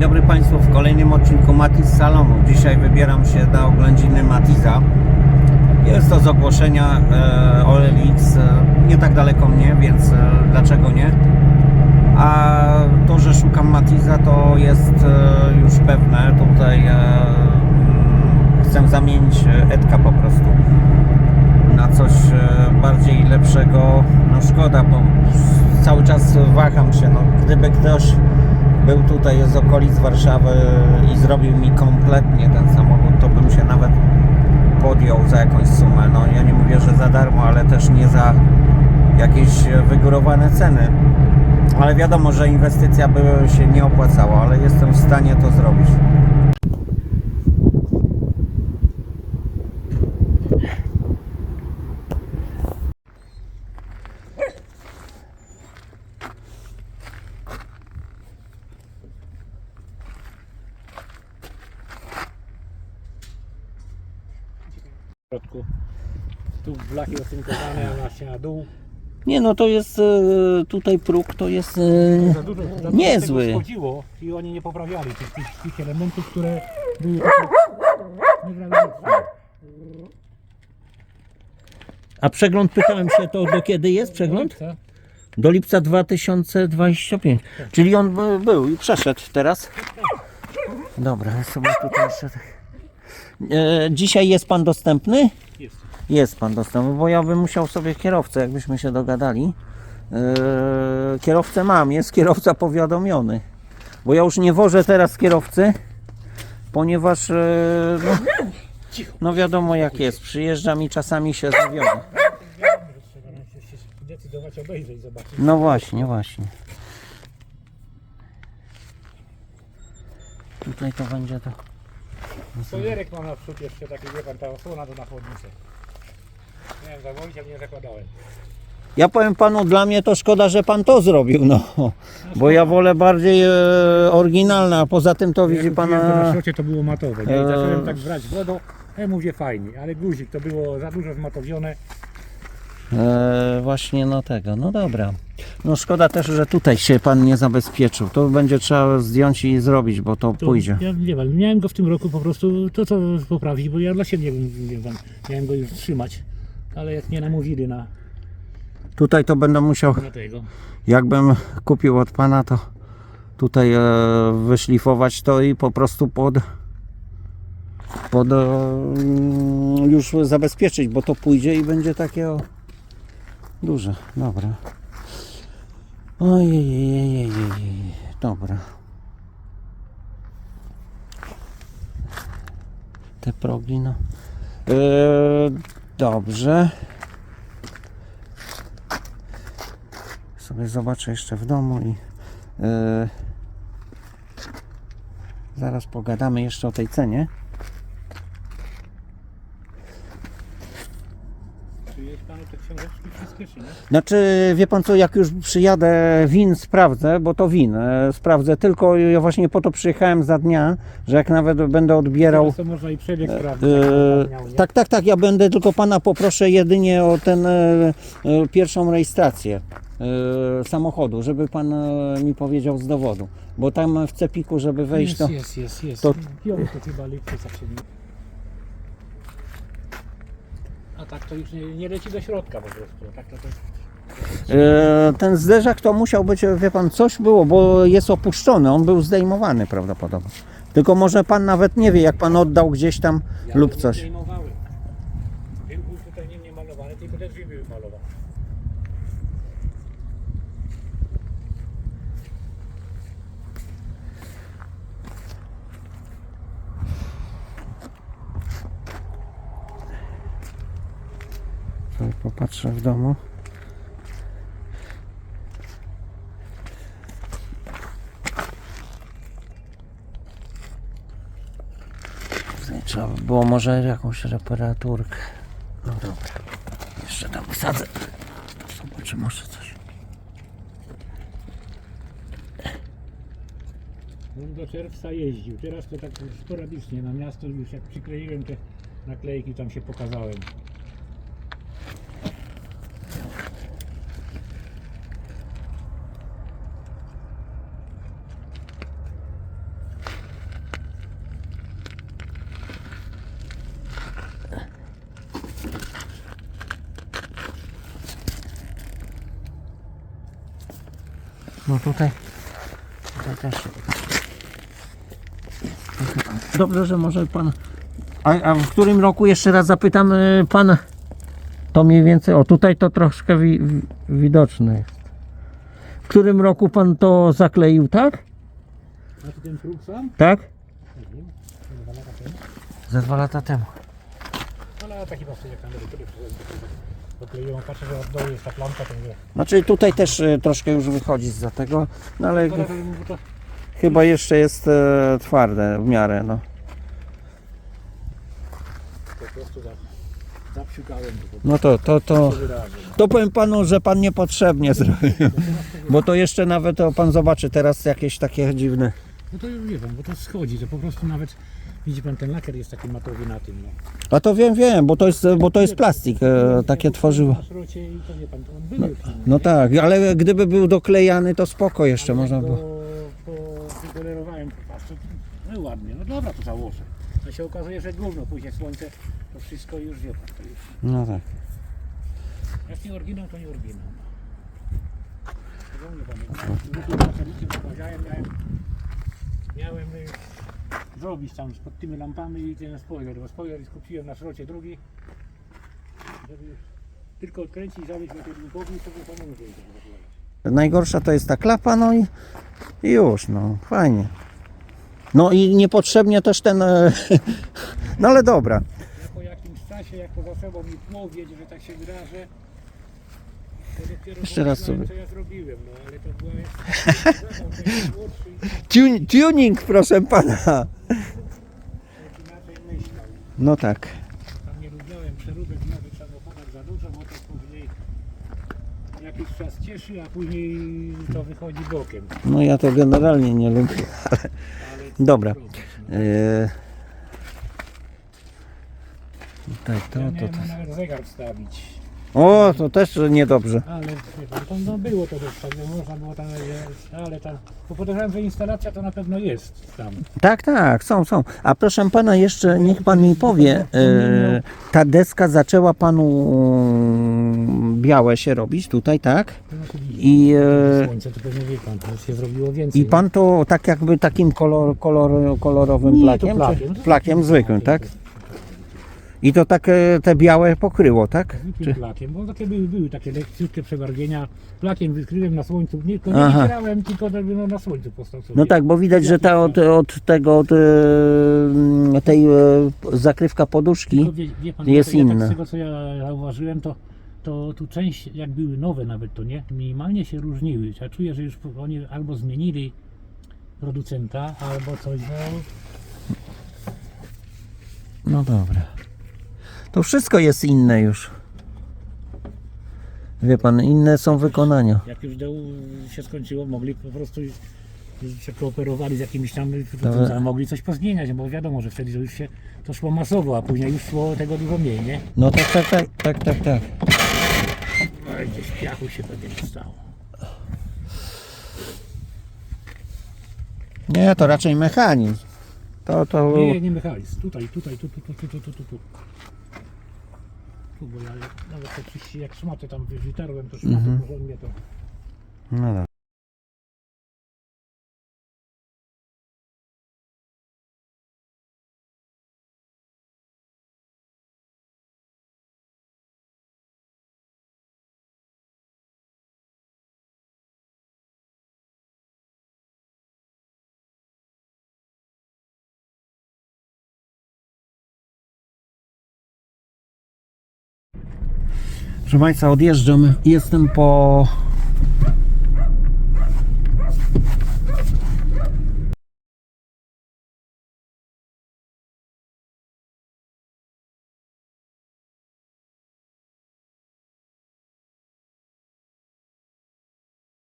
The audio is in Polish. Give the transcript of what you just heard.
dobry Państwu w kolejnym odcinku Matiz Salonu. Dzisiaj wybieram się na oględziny Matiza. Jest to z ogłoszenia e, OLX, e, nie tak daleko mnie, więc e, dlaczego nie? A to, że szukam Matiza to jest e, już pewne. Tutaj mm, chcę zamienić Edka po prostu na coś bardziej lepszego. No szkoda, bo cały czas waham się. No, gdyby ktoś był tutaj z okolic Warszawy i zrobił mi kompletnie ten samochód, to bym się nawet podjął za jakąś sumę. No ja nie mówię, że za darmo, ale też nie za jakieś wygórowane ceny. Ale wiadomo, że inwestycja by się nie opłacała, ale jestem w stanie to zrobić. W środku. Tu blachy otynkowane, a właśnie na dół. Nie no, to jest e, tutaj próg, to jest e, Za dużo, za dużo Niezły. tego schodziło i oni nie poprawiali tych, tych, tych elementów, które były takie niewrażliwe. A przegląd pytałem się to do kiedy jest przegląd? Co? Do lipca 2025. Czyli on by- był i przeszedł teraz. Dobra, ja sobie tutaj jeszcze tak. E, dzisiaj jest pan dostępny? Jest. Jest pan dostępny, bo ja bym musiał sobie kierowcę, jakbyśmy się dogadali. E, kierowcę mam, jest kierowca powiadomiony. Bo ja już nie wożę teraz kierowcy, ponieważ e, no, no wiadomo jak jest. Przyjeżdżam i czasami się zawiodę. Obejrzeć, zobaczyć. No właśnie, właśnie. Tutaj to będzie to. Spoilerek mam na przód jeszcze taki, wie pan, ta osłona do na chłodnicę. Miałem zawozić, ale nie zakładałem. Ja powiem panu, dla mnie to szkoda, że pan to zrobił, no. Bo ja wolę bardziej e, oryginalne, a poza tym to widzi pan. na E, szrocie to było matowe. Nie? I zacząłem tak brać wodą, ja mówię fajnie, ale guzik to było za dużo zmatowione. E, właśnie no tego, no dobra. No szkoda też, że tutaj się pan nie zabezpieczył. To będzie trzeba zdjąć i zrobić, bo to To pójdzie. Ja nie wiem, miałem go w tym roku po prostu to co poprawić, bo ja dla siebie nie wiem, miałem go już trzymać. Ale jak nie namówili na, Tutaj to będę musiał na tego. Jakbym kupił od pana, to tutaj e, wyszlifować to i po prostu pod, pod e, mm, już zabezpieczyć, bo to pójdzie i będzie takie o, duże. Dobra. Ojej, dobra. Te progi, no. E, dobrze. sobie zobaczę jeszcze w domu i e, zaraz pogadamy jeszcze o tej cenie. Czy jest panu te książeczki wszystkie, czy nie? Znaczy, wie pan co, jak już przyjadę win sprawdzę, bo to win, e, sprawdzę tylko ja właśnie po to przyjechałem za dnia, że jak nawet będę odbierał To można i przebieg sprawdzić. E, jak pan miał, nie? tak, tak, tak. Ja będę tylko pana poproszę jedynie o ten e, e, pierwszą rejestrację e, samochodu, żeby pan e, mi powiedział z dowodu. Bo tam w cepiku, żeby wejść, jest, to. jest, jest, jest. to- Piąty chyba lipca się nie... A tak to już nie, nie leci do środka po prostu. Tak to, to E, ten zderzak to musiał być, wie pan, coś było, bo jest opuszczony. On był zdejmowany prawdopodobnie. Tylko może pan nawet nie wie, jak pan oddał gdzieś tam lub coś. Był był tutaj nie, nie malowany, tylko te drzwi były malowane. Popatrzę w domu. Trzeba by było może jakąś reparaturkę. No dobra. Jeszcze tam wsadzę. Zobaczę może coś. On do czerwca jeździł. Teraz to tak sporadycznie na miasto już jak przykleiłem te naklejki, tam się pokazałem. No tutaj, tutaj też. Dobrze, że może pan. A, a w którym roku jeszcze raz zapytam y, pan? To mniej więcej. O tutaj to troszkę wi, wi, widoczne jest. W którym roku pan to zakleił, tak? Tu ten próg sam? Tak? Za dwa lata temu. Ale taki właśnie jak na dokleiłem, patrzę, że od dołu jest ta plamka, to mówię. Znaczy tutaj też y, troszkę już wychodzi za tego, no ale Szkoda, że to chyba jeszcze jest e, twarde w miarę, no. po prostu za, zapsiukałem. To, No to, to, to, to powiem panu, że pan niepotrzebnie zrobił. Bo to jeszcze nawet, o, pan zobaczy teraz jakieś takie dziwne. No to już nie wiem, bo to schodzi, to po prostu nawet, widzi pan, ten lakier jest taki matowy na tym, no. A to wiem, wiem, bo to jest, bo to jest plastik, e, takie tworzywo. Na szrocie i to wie pan, to on był już inny. No tak, ale gdyby był doklejany, to spoko jeszcze Ale można jak było. po, wypolerowałem, to no ładnie, no dobra, to założę. A się okazuje, że gówno, później słońce, to wszystko już wie pan, to już, No tak. jak nie oryginał, to nie oryginał. Szczególnie pamiętam, zwykłym pracownikiem rozmawiałem, miałem, miałem zrobić tam pod tymi lampami i ten spoiler, bo spoiler skupiłem na szrocie drugi, żeby tylko odkręcić, zabić metalnikowi i sobie pomogę. Najgorsza to jest ta klapa, no i, i już, no fajnie. No i niepotrzebnie też ten, e, no ale dobra. Ja po jakimś czasie, jak to za sobą mi tłowieć, że tak się wyrażę, to dopiero Jeszcze raz sobie. co ja zrobiłem, no ale to była jeszcze tuning, proszę pana. Tak. No tak. Tam nie lubiałem przeróbek w nowych samochodach za dużo, bo to później jakiś czas cieszy, a później to wychodzi bokiem. No ja to generalnie nie lubię. Ale Dobra. E, Tutaj to, Ja to, to. zegar wstawić. O, to też niedobrze. Ale wie pan, to no było to tak, że można było tam, e, ale tam, bo podejrzewam, że instalacja to na pewno jest tam. Tak, tak, są, są. A proszę pana, jeszcze niech pan mi powie, e, ta deska zaczęła panu mm, białe się robić tutaj, tak? No, I, e, Słońce to pewnie wie pan, to się zrobiło więcej. i pan to tak jakby takim kolor, kolor, kolorowym Nie, to plakiem? plakiem. Plakiem zwykłym, tak? I to tak e, te białe pokryło, tak? Zwykłym Czy, plakiem, bo takie były, były takie lekciutkie przebarwienia. Plakiem wykryłem na słońcu, nie, to nie Aha. tylko żeby no, na słońcu postał sobie. no tak, bo widać, że ta od, od tego, od e, tej e, zakrywka poduszki. Tylko wie, wie pan, jest ja, ja inna. Tak z tego co ja zauważyłem, to, to tu część, jak były nowe nawet, to nie, minimalnie się różniły. Ja czuję, że już oni albo zmienili producenta, albo coś, no No dobra. To wszystko jest inne już. Wie pan, inne są wykonania. jak już deł się skończyło, mogli po prostu się kooperowali z jakimiś tam, mogli coś pozmieniać, bo wiadomo, że wtedy to już się to szło masowo, a później już szło tego dużo mniej, nie? No tak, tak, tak, tak, tak, tak. Ale gdzieś piachu się pewnie nie stało. Nie, to raczej mechanizm. To, to... Nie, nie mechanizm. Tutaj, tutaj, tu, tu, tu, tu, tu, tu, tu, spróbuję, ale nawet jakiś, jak szmaty tam wywitarłem, to szmaty mm -hmm. to... No tak. Proszę Państwa, odjeżdżam. Jestem po